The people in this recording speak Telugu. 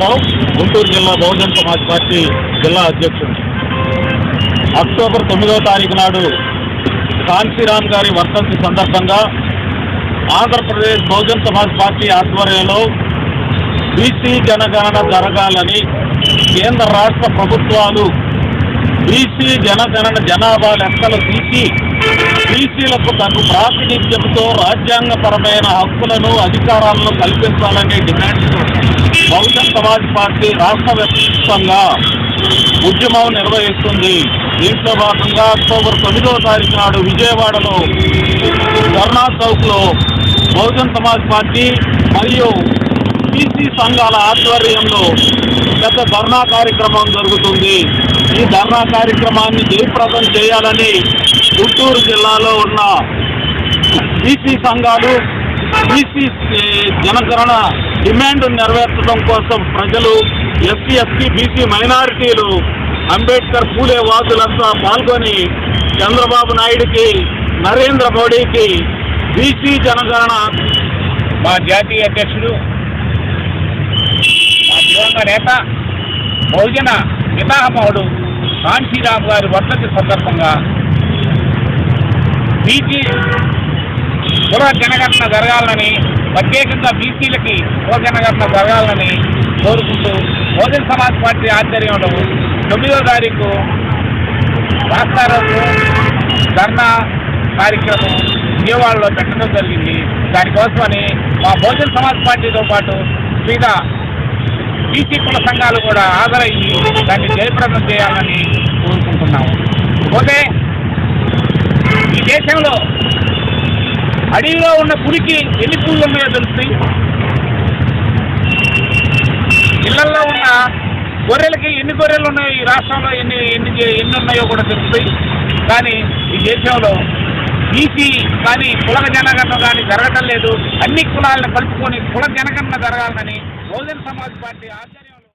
రావు గుంటూరు జిల్లా బహుజన్ సమాజ్ పార్టీ జిల్లా అధ్యక్షుడు. అక్టోబర్ తొమ్మిదవ తారీఖు నాడు కాంశీరామ్ గారి వర్తంతి సందర్భంగా ఆంధ్రప్రదేశ్ బహుజన్ సమాజ్ పార్టీ ఆధ్వర్యంలో బీసీ జనగణన జరగాలని కేంద్ర రాష్ట్ర ప్రభుత్వాలు బీసీ జనగణన జనాభా లెక్కలు తీసి బీసీలకు తగు ప్రాతినిధ్యంతో రాజ్యాంగపరమైన హక్కులను అధికారాలను కల్పించాలనే డిమాండ్తో బహుజన్ సమాజ్ పార్టీ రాష్ట్ర వ్యాప్తంగా ఉద్యమం నిర్వహిస్తుంది. దీంట్లో భాగంగా అక్టోబర్ తొమ్మిదవ తారీఖు నాడు విజయవాడలో ధర్నా చౌక్లో బహుజన్ సమాజ్ పార్టీ మరియు బీసీ సంఘాల ఆధ్వర్యంలో పెద్ద ధర్నా కార్యక్రమం జరుగుతుంది. ఈ ధర్నా కార్యక్రమాన్ని జయప్రదం చేయాలని గుంటూరు జిల్లాలో ఉన్న బీసీ సంఘాలు బీసీ జనగణన డిమాండ్ నెరవేర్చడం కోసం ప్రజలు ఎస్సీ ఎస్టీ బీసీ మైనారిటీలు అంబేద్కర్ పూలే వాదులంతా పాల్గొని చంద్రబాబు నాయుడికి నరేంద్ర మోడీకి బీసీ జనగణన మా జాతీయ అధ్యక్షుడు మా నేత బహుజన పితామహుడు కాంశీరామ్ గారి వర్ధంతి సందర్భంగా బీసీ పునర్జనగణన జనగణన జరగాలని ప్రత్యేకంగా బీసీలకి పునర్జనగణన జనగణన జరగాలని కోరుకుంటూ బహుజన సమాజ్ పార్టీ ఆధ్వర్యంలో తొమ్మిదో తారీఖు రాష్ట్రాలకు ధర్నా కార్యక్రమం విజయవాడలో పెట్టడం జరిగింది. దానికోసమని మా బహుజన సమాజ్ పార్టీతో పాటు వివిధ బీసీ కుల సంఘాలు కూడా హాజరయ్యి దాన్ని జయప్రదం చేయాలని కోరుకుంటున్నాము. పోతే ఈ దేశంలో అడవిలో ఉన్న పులికి ఎన్ని పూలు ఉన్నాయో తెలుస్తాయి? ఇళ్ళలో ఉన్న గొర్రెలకి ఎన్ని గొర్రెలు ఉన్నాయో ఈ రాష్ట్రంలో ఎన్ని ఎన్ని ఎన్ని ఉన్నాయో కూడా తెలుస్తాయి. కానీ ఈ దేశంలో బీసీ కానీ కుల జనగణన కానీ జరగటం లేదు. అన్ని కులాలను కలుపుకొని కుల జనగణన జరగాలని బహుజన సమాజ్ పార్టీ ఆధ్వర్యం